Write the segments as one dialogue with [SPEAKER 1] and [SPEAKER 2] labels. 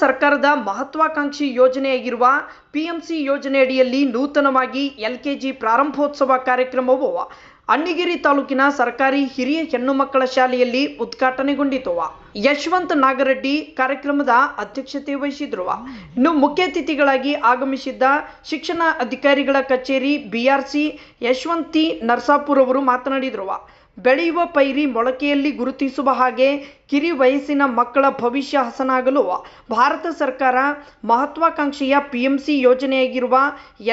[SPEAKER 1] ಸರ್ಕಾರದ ಮಹತ್ವಾಕಾಂಕ್ಷಿ ಯೋಜನೆಯಾಗಿರುವ ಪಿಎಂಸಿ ಯೋಜನೆಯಡಿಯಲ್ಲಿ ನೂತನವಾಗಿ ಎಲ್ಕೆಜಿ ಪ್ರಾರಂಭೋತ್ಸವ ಕಾರ್ಯಕ್ರಮವು ಅಣ್ಣಿಗೇರಿ ತಾಲೂಕಿನ ಸರ್ಕಾರಿ ಹಿರಿಯ ಹೆಣ್ಣು ಮಕ್ಕಳ ಶಾಲೆಯಲ್ಲಿ ಉದ್ಘಾಟನೆಗೊಂಡಿತು. ಯಶವಂತ್ ನಾಗರೆಡ್ಡಿ ಕಾರ್ಯಕ್ರಮದ ಅಧ್ಯಕ್ಷತೆ ವಹಿಸಿದ್ರು. ಇನ್ನು ಮುಖ್ಯ ಅತಿಥಿಗಳಾಗಿ ಆಗಮಿಸಿದ್ದ ಶಿಕ್ಷಣ ಅಧಿಕಾರಿಗಳ ಕಚೇರಿ ಬಿಆರ್ಸಿ ಯಶವಂತಿ ನರ್ಸಾಪುರ್ ಅವರು ಮಾತನಾಡಿದ್ರು. ಬೆಳೆಯುವ ಪೈರಿ ಮೊಳಕೆಯಲ್ಲಿ ಗುರುತಿಸುವ ಹಾಗೆ ಕಿರಿ ವಯಸ್ಸಿನ ಮಕ್ಕಳ ಭವಿಷ್ಯ ಹಸನಾಗಲು ಭಾರತ ಸರ್ಕಾರ ಮಹತ್ವಾಕಾಂಕ್ಷೆಯ ಪಿಎಂಸಿ ಯೋಜನೆಯಾಗಿರುವ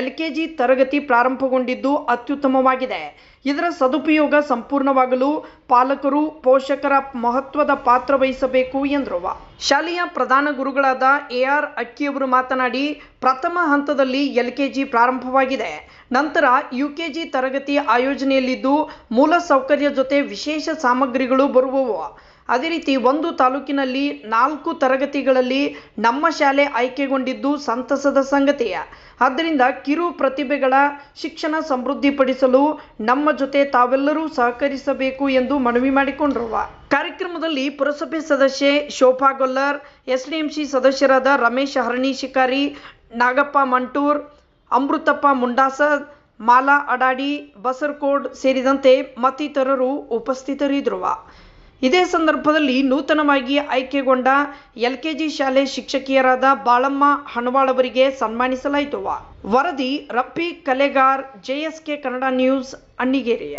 [SPEAKER 1] ಎಲ್ಕೆಜಿ ತರಗತಿ ಪ್ರಾರಂಭಗೊಂಡಿದ್ದು ಅತ್ಯುತ್ತಮವಾಗಿದೆ. ಇದರ ಸದುಪಯೋಗ ಸಂಪೂರ್ಣವಾಗಲು ಪಾಲಕರು ಪೋಷಕರ ಮಹತ್ವದ ಪಾತ್ರ ವಹಿಸಬೇಕು ಎಂದರು ಶಾಲೆಯ ಪ್ರಧಾನ ಗುರುಗಳಾದ ಎ ಆರ್ ಅಕ್ಕಿಯವರು ಮಾತನಾಡಿ, ಪ್ರಥಮ ಹಂತದಲ್ಲಿ ಎಲ್ಕೆಜಿ ಪ್ರಾರಂಭವಾಗಿದೆ. ನಂತರ ಯುಕೆಜಿ ತರಗತಿ ಆಯೋಜನೆಯಲ್ಲಿದ್ದು ಮೂಲ ಸೌಕರ್ಯ ಜೊತೆ ವಿಶೇಷ ಸಾಮಗ್ರಿಗಳು ಬರುವವು. ಅದೇ ರೀತಿ ಒಂದು ತಾಲೂಕಿನಲ್ಲಿ ನಾಲ್ಕು ತರಗತಿಗಳಲ್ಲಿ ನಮ್ಮ ಶಾಲೆ ಆಯ್ಕೆಗೊಂಡಿದ್ದು ಸಂತಸದ ಸಂಗತಿಯ ಆದ್ದರಿಂದ ಕಿರು ಪ್ರತಿಭೆಗಳ ಶಿಕ್ಷಣ ಸಮೃದ್ಧಿಪಡಿಸಲು ನಮ್ಮ ಜೊತೆ ತಾವೆಲ್ಲರೂ ಸಹಕರಿಸಬೇಕು ಎಂದು ಮನವಿ ಮಾಡಿಕೊಂಡ್ರು. ಕಾರ್ಯಕ್ರಮದಲ್ಲಿ ಪುರಸಭೆ ಸದಸ್ಯೆ ಶೋಭಾ ಗೊಲ್ಲರ್, ಎಸ್ಡಿಎಂಸಿ ಸದಸ್ಯರಾದ ರಮೇಶ್ ಹರಣಿ ಶಿಕಾರಿ, ನಾಗಪ್ಪ ಮಂಟೂರ್, ಅಮೃತಪ್ಪ ಮುಂಡಾಸ ಮಾಲಾ ಅಡಾಡಿ, ಬಸರ್ಕೋಡ್ ಸೇರಿದಂತೆ ಮತ್ತಿತರರು ಉಪಸ್ಥಿತರಿದ್ದರು. ಇದೇ ಸಂದರ್ಭದಲ್ಲಿ ನೂತನವಾಗಿ ಆಯ್ಕೆಗೊಂಡ ಎಲ್ಕೆಜಿ ಶಾಲೆ ಶಿಕ್ಷಕಿಯರಾದ ಬಾಳಮ್ಮ ಹಣವಾಳ್ ಅವರಿಗೆ ಸನ್ಮಾನಿಸಲಾಯಿತು. ವರದಿ, ರಪ್ಪಿ ಕಲೆಗಾರ್, ಜೆಎಸ್ಕೆ ಕನ್ನಡ ನ್ಯೂಸ್ ಅಣ್ಣಿಗೇರಿ